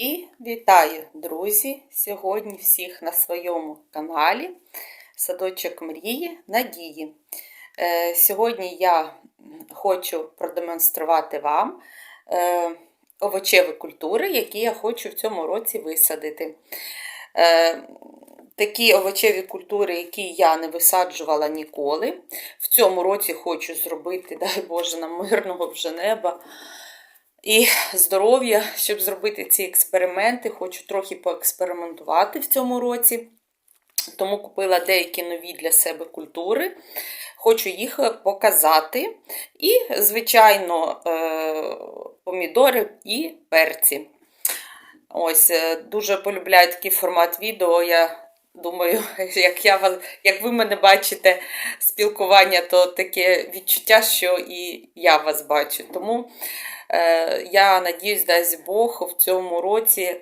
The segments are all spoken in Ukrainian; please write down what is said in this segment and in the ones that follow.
І вітаю, друзі! Сьогодні всіх на своєму каналі Садочок Мрії Надії. Е, Сьогодні я хочу продемонструвати вам е, овочеві культури, які я хочу в цьому році висадити. Е, Такі овочеві культури, які я не висаджувала ніколи. В цьому році хочу зробити, дай Боже, нам мирного вже неба і здоров'я, щоб зробити ці експерименти. Хочу трохи поекспериментувати в цьому році. Тому купила деякі нові для себе культури. Хочу їх показати. І, звичайно, е, помідори і перці. Ось, е, дуже полюбляю такий формат відео. Я думаю, як я як ви мене бачите спілкування, то таке відчуття, що і я вас бачу. Тому е, я надіюсь, дасть Бог, в цьому році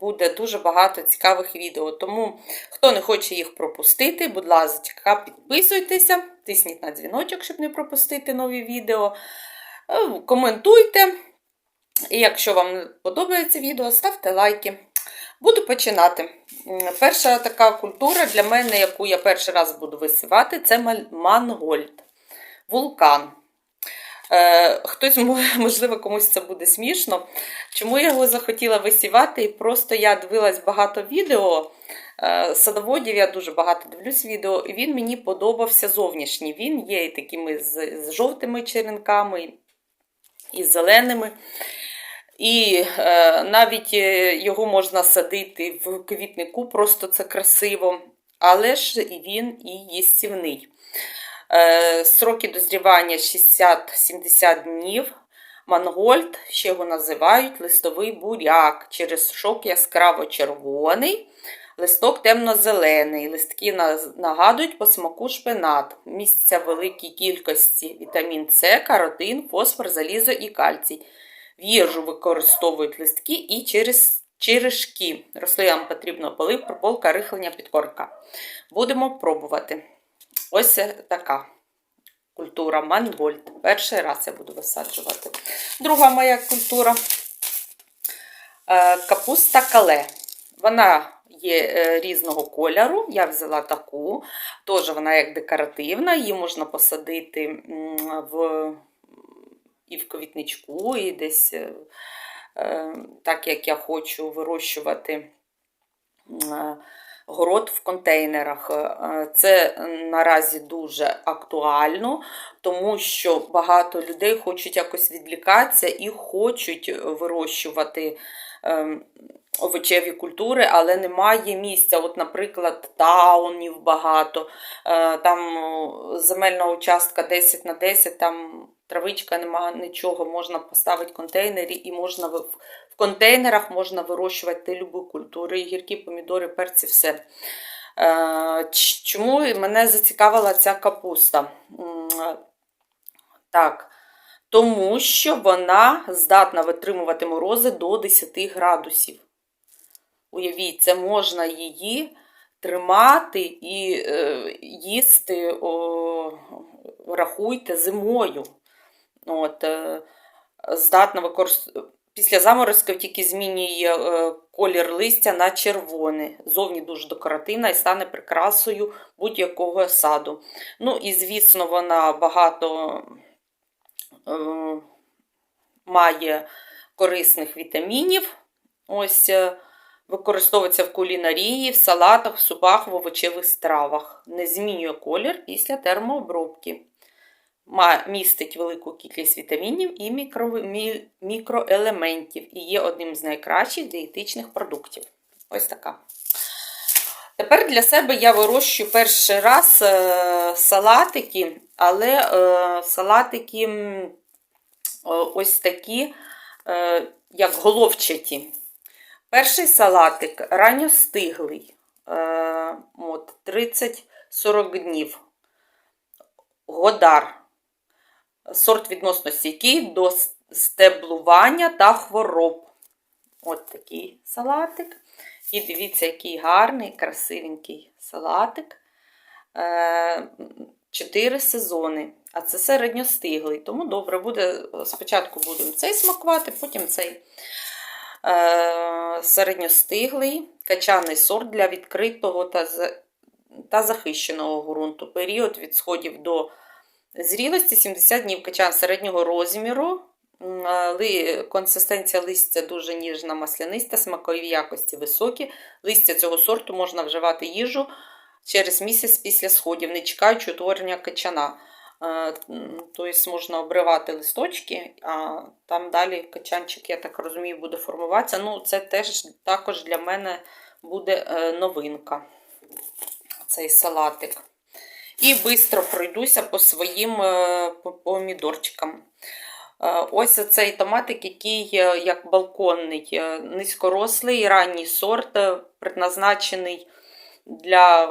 буде дуже багато цікавих відео. Тому, хто не хоче їх пропустити, будь ласка, підписуйтеся, тисніть на дзвіночок, щоб не пропустити нові відео. Е, Коментуйте. І якщо вам подобається відео, ставте лайки. Буду починати. Перша така культура для мене, яку я перший раз буду висівати, це мангольд, вулкан. Е, Хтось, можливо, комусь це буде смішно. Чому я його захотіла висівати? І Просто я дивилась багато відео. е, Садоводів я дуже багато дивлюсь відео, і він мені подобався зовнішній. Він є і такими з, з жовтими черенками, і з зеленими. І е, навіть е, його можна садити в квітнику, просто це красиво, але ж він і їстівний. Е, Сроки дозрівання 60-70 днів. Мангольд, ще його називають листовий буряк. Через шок яскраво червоний, листок темно-зелений. Листки нагадують по смаку шпинат. Місця великій кількості вітамін С, каротин, фосфор, залізо і кальцій. В використовують листки і через черешки. Рослинам потрібно полив, прополка, рихлення, підкорка. Будемо пробувати. Ось така культура мангольд. Перший раз я буду висаджувати. Друга моя культура капуста кале. Вона є е, різного кольору. Я взяла таку, теж вона як декоративна, її можна посадити в і в квітничку, і десь е, е, так як я хочу вирощувати е, город в контейнерах. Це наразі дуже актуально, тому що багато людей хочуть якось відлікатися і хочуть вирощувати ем, овочеві культури, але немає місця. От, Наприклад, таунів багато, там земельна участка 10 на 10, там травичка, нема нічого, можна поставити контейнері і можна в, в контейнерах можна вирощувати любу культуру, гіркі помідори, перці, все. Е, чому мене зацікавила ця капуста? Так, Тому що вона здатна витримувати морози до 10 градусів. Уявіть, це можна її тримати і е, їсти, о, рахуйте, зимою. От, е, здатна використовувати. Після заморозків тільки змінює е, колір листя на червоний. Зовні дуже декоративна і стане прикрасою будь-якого саду. Ну, і, звісно, вона багато е, має корисних вітамінів. Ось, е, Використовується в кулінарії, в салатах, в супах, в овочевих стравах. Не змінює колір після термообробки містить велику кількість вітамінів і мікро, мі, мікроелементів і є одним з найкращих дієтичних продуктів. Ось така. Тепер для себе я вирощую перший раз е, салатики, але е, салатики е, ось такі, е, як головчаті. Перший салатик ранньостиглий, е, 30-40 днів. Годар сорт відносно стійкий до стеблування та хвороб. От такий салатик. І дивіться, який гарний, красивенький салатик. Е, чотири сезони. А це середньостиглий. Тому добре, буде, спочатку будемо цей смакувати, потім цей. Е, середньостиглий качаний сорт для відкритого та, та захищеного ґрунту. Період від сходів до зрілості 70 днів качан середнього розміру. Консистенція листя дуже ніжна, масляниста, смакові якості високі. Листя цього сорту можна вживати їжу через місяць після сходів, не чекаючи утворення качана. Тобто можна обривати листочки, а там далі качанчик, я так розумію, буде формуватися. Ну, це теж також для мене буде е, новинка. Цей салатик. І швидко пройдуся по своїм е, помідорчикам. Е, Ось цей томатик, який е, як балконний, низькорослий, ранній сорт, предназначений для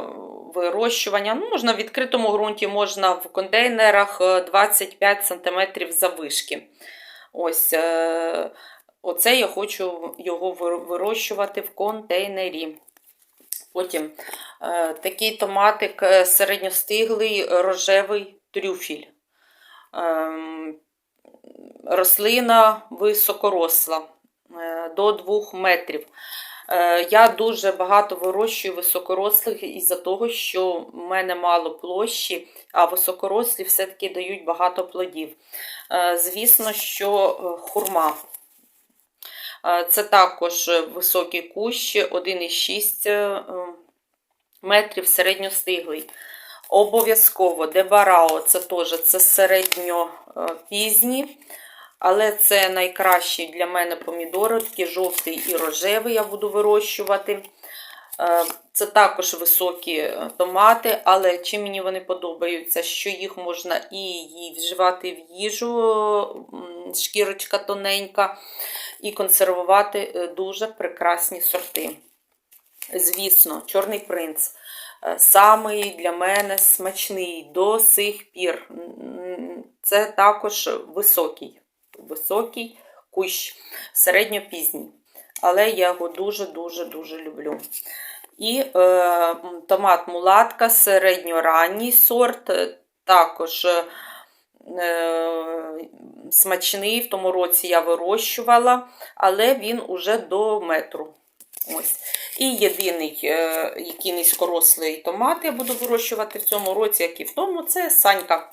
вирощування. Ну, можна в відкритому ґрунті, можна в контейнерах е, 25 см завишки. Ось оце я хочу його вирощувати в контейнері. Потім е, такий томатик е, середньостиглий рожевий трюфіль. Ем, рослина високоросла е, до 2 метрів. Я дуже багато вирощую високорослих із-за того, що в мене мало площі, а високорослі все-таки дають багато плодів. Звісно, що хурма. Е, Це також високий кущ, 1,6 е, метрів середньостиглий. Обов'язково дебарао це теж це середньо е, але це найкращі для мене помідори, такі жовтий і рожевий я буду вирощувати. Це також високі томати, але чим мені вони подобаються, що їх можна і вживати в їжу, шкірочка тоненька, і консервувати е, дуже прекрасні сорти. Звісно, Чорний принц. е, Самий для мене смачний до сих пір. Це також високий, високий кущ, середньопізній. Але я його дуже-дуже-дуже люблю. І е, томат мулатка, середньоранній сорт, е, також смачний. В тому році я вирощувала, але він уже до метру. Ось. І єдиний, е, який низькорослий томат я буду вирощувати в цьому році, як і в тому, це санька.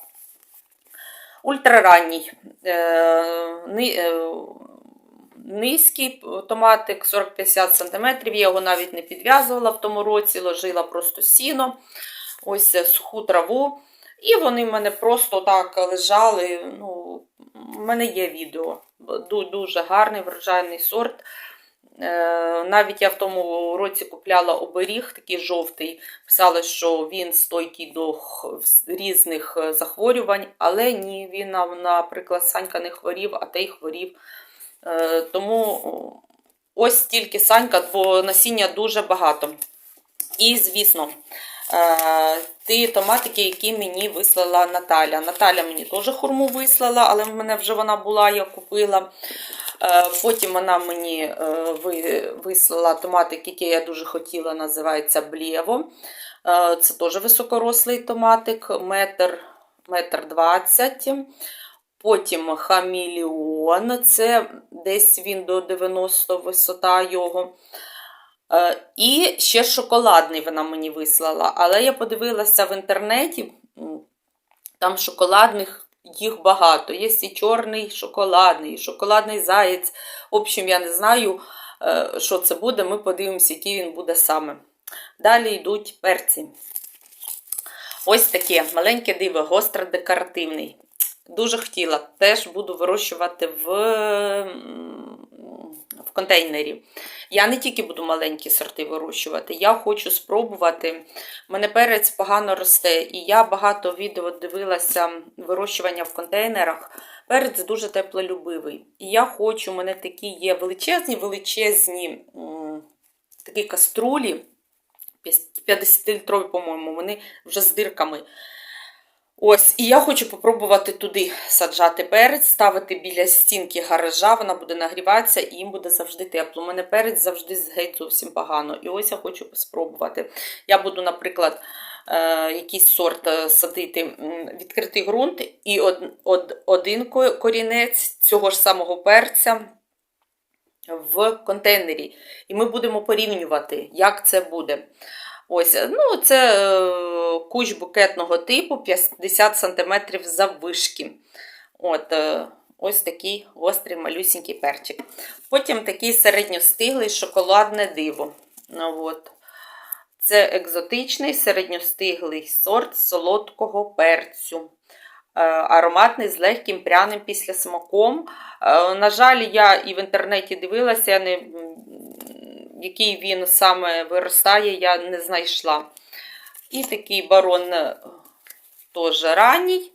Ультраранній. Е, ни- е, Низький томатик 40-50 см. Я його навіть не підв'язувала в тому році, ложила просто сіно, ось е, суху траву. І вони в мене просто так лежали. Ну, У мене є відео. Дуже гарний врожайний сорт. Е, Навіть я в тому році купляла оберіг, такий жовтий. Писали, що він стойкий до різних е, захворювань, але ні, він, наприклад, Санька не хворів, а той хворів. Е, Тому ось тільки Санька, бо насіння дуже багато. І, звісно, ті томатики, які мені вислала Наталя. Наталя мені теж хурму вислала, але в мене вже вона була, я купила. Е, Потім вона мені е, вислала томатик, який я дуже хотіла, називається Блєво. Е, Це теж високорослий томатик, метр, метр двадцять. Потім хаміліон, це десь він до 90 висота його. Е, І ще шоколадний вона мені вислала. Але я подивилася в інтернеті, там шоколадних їх багато. Є і чорний шоколадний, і шоколадний заєць. В общем, я не знаю, е, що це буде. Ми подивимося, який він буде саме. Далі йдуть перці. Ось таке маленьке диво, гостро декоративний. Дуже хотіла. Теж буду вирощувати в, в контейнері. Я не тільки буду маленькі сорти вирощувати, я хочу спробувати. У мене перець погано росте, і я багато відео дивилася вирощування в контейнерах. Перець дуже теплолюбивий. І я хочу, у мене такі є величезні, величезні такі каструлі, 50-літрові, по-моєму, вони вже з дирками. Ось, і я хочу попробувати туди саджати перець, ставити біля стінки гаража, вона буде нагріватися і їм буде завжди тепло. У мене перець завжди геть зовсім погано. І ось я хочу спробувати. Я буду, наприклад, е, якийсь сорт е, садити відкритий ґрунт, і од, од, один корінець цього ж самого перця в контейнері. І ми будемо порівнювати, як це буде. Ось, ну, Це е, кущ букетного типу 50 см заввишки. От, е, Ось такий гострий малюсінький перчик. Потім такий середньостиглий шоколадне диво. Ну, от. Це екзотичний середньостиглий сорт солодкого перцю. Е, Ароматний з легким пряним післясмаком. Е, На жаль, я і в інтернеті дивилася, я не, який він саме виростає, я не знайшла. І такий барон е, теж ранній.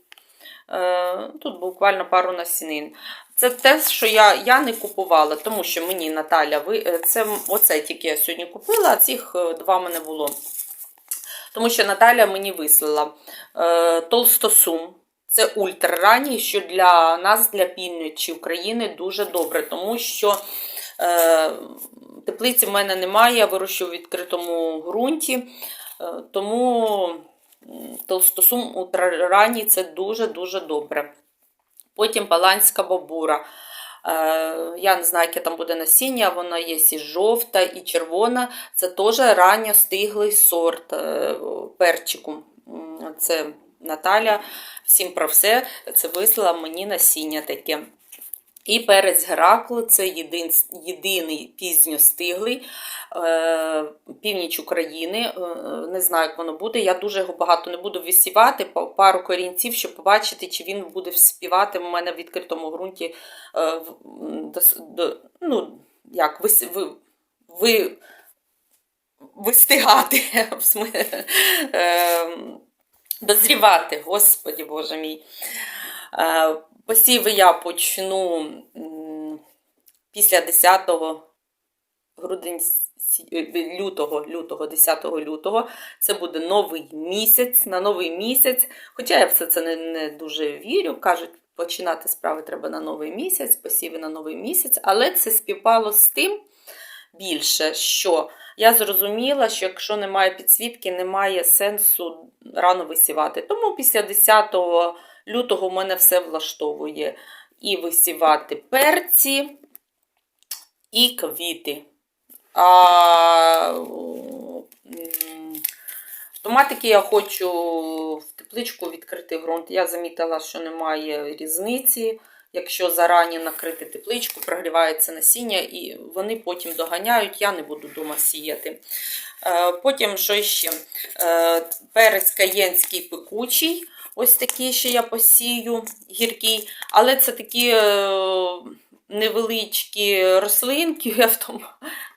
Е, Тут буквально пару насінин. Це те, що я я не купувала, тому що мені Наталя е, це оце тільки я сьогодні купила, а цих два мене було. Тому що Наталя мені вислала е, толстосум. Це ультраранній, що для нас, для півночі України, дуже добре, тому що е, теплиці в мене немає, я вирощую в відкритому ґрунті. Е, тому толстосум ультраранній це дуже-дуже добре. Потім баланська бабура. Е, Я не знаю, яке там буде насіння, вона є і жовта, і червона. Це теж ранньо стиглий сорт е, перчику. Це Наталя всім про все. Це вислала мені насіння таке. І перець Геракл це єдин, єдиний пізньостиглий е, північ України. Е, не знаю, як воно буде. Я дуже його багато не буду висівати, пару корінців, щоб побачити, чи він буде вспівати в мене в відкритому ґрунті. Е, до, до, ну, як, вис, ви, ви, вистигати, е, дозрівати, господі Боже мій. Посіви я почну після 10 грудень, е, лютого, лютого, 10 лютого. Це буде новий місяць, на новий місяць. Хоча я в це, не, не дуже вірю. Кажуть, починати справи треба на новий місяць, посіви на новий місяць. Але це співпало з тим більше, що я зрозуміла, що якщо немає підсвітки, немає сенсу рано висівати. Тому після 10 лютого в мене все влаштовує. І висівати перці, і квіти. А, томатики я хочу в тепличку відкрити ґрунт. Я замітила, що немає різниці. Якщо зарані накрити тепличку, прогрівається насіння, і вони потім доганяють, я не буду вдома сіяти. Е, Потім, що ще? Е, Перець каєнський пекучий. Ось такий ще я посію, гіркий. Але це такі е, невеличкі рослинки. Я в тому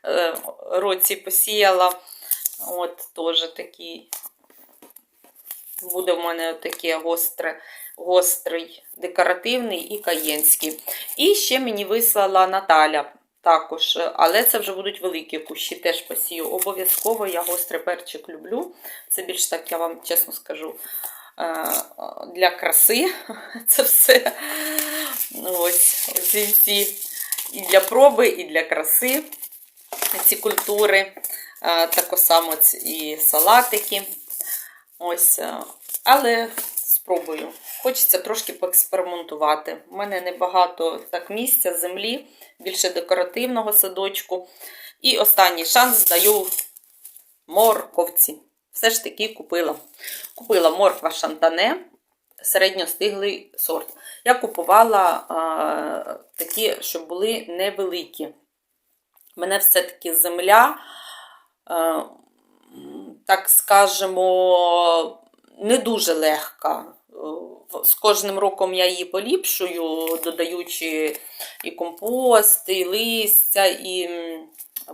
е, році посіяла. От теж такий. Буде в мене таке гостре, гострий, декоративний і каєнський. І ще мені вислала Наталя також, але це вже будуть великі кущі, теж посію. Обов'язково я гострий перчик люблю. Це більш так, я вам чесно скажу, для краси це все. Ось, оці всі і для проби, і для краси ці культури. Е, Так само ці і салатики. Ось, е, але спробую. Хочеться трошки поекспериментувати. У мене небагато так місця, землі, більше декоративного садочку. І останній шанс даю морковці. Все ж таки купила. Купила морква шантане, середньостиглий сорт. Я купувала а, такі, щоб були невеликі. Мене все-таки земля, а, так скажемо, не дуже легка. З кожним роком я її поліпшую, додаючи і компост, і листя, і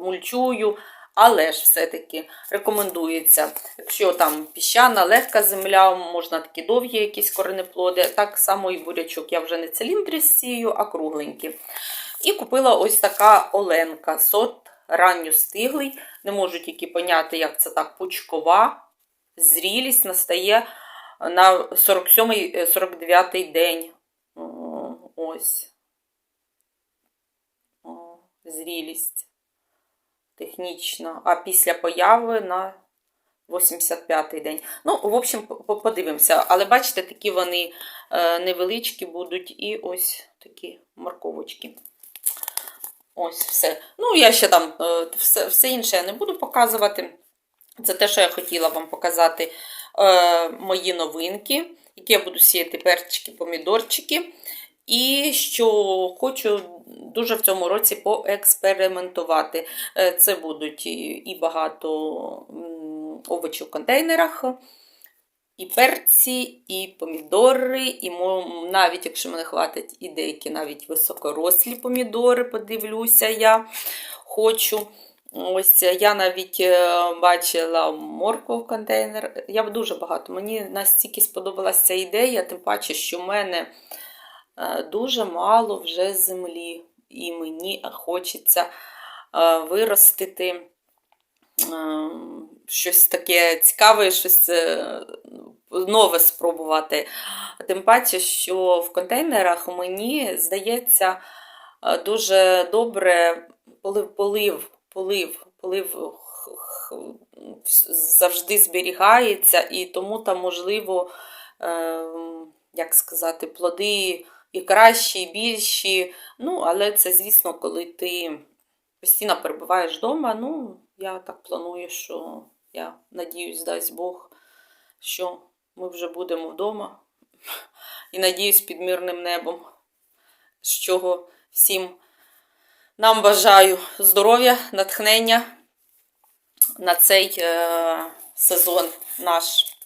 мульчую. Але ж все-таки рекомендується, якщо там піщана, легка земля, можна такі довгі якісь коренеплоди. Так само і бурячок. Я вже не циліндри сію, а кругленькі. І купила ось така оленка, сорт ранньостиглий. Не можу тільки поняти, як це так пучкова. Зрілість настає на 47-49 день. Ось. Зрілість технічна. А після появи на 85-й день. Ну, в общем, подивимося. Але бачите, такі вони е, невеличкі будуть і ось такі морковочки. Ось все. Ну, я ще там е, все, все інше я не буду показувати. Це те, що я хотіла вам показати е, мої новинки, які я буду сіяти перчики, помідорчики. І що хочу дуже в цьому році поекспериментувати. Е, Це будуть і багато овочів в контейнерах, і перці, і помідори, і навіть, якщо мене хватить, і деякі навіть високорослі помідори, подивлюся я. Хочу. Ось я навіть е, бачила моркву в контейнер. Я дуже багато. Мені настільки сподобалася ця ідея, тим паче, що в мене е, дуже мало вже землі, і мені хочеться е, виростити е, щось таке цікаве, щось е, нове спробувати. Тим паче, що в контейнерах мені здається е, дуже добре полив, полив, полив, полив завжди зберігається, і тому там можливо, е, як сказати, плоди і кращі, і більші. Ну, але це, звісно, коли ти постійно перебуваєш вдома. Ну, я так планую, що я надіюсь, дасть Бог, що ми вже будемо вдома. І надіюсь під мирним небом, з чого всім нам бажаю здоров'я, натхнення на цей е, сезон наш.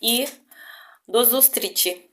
І до зустрічі!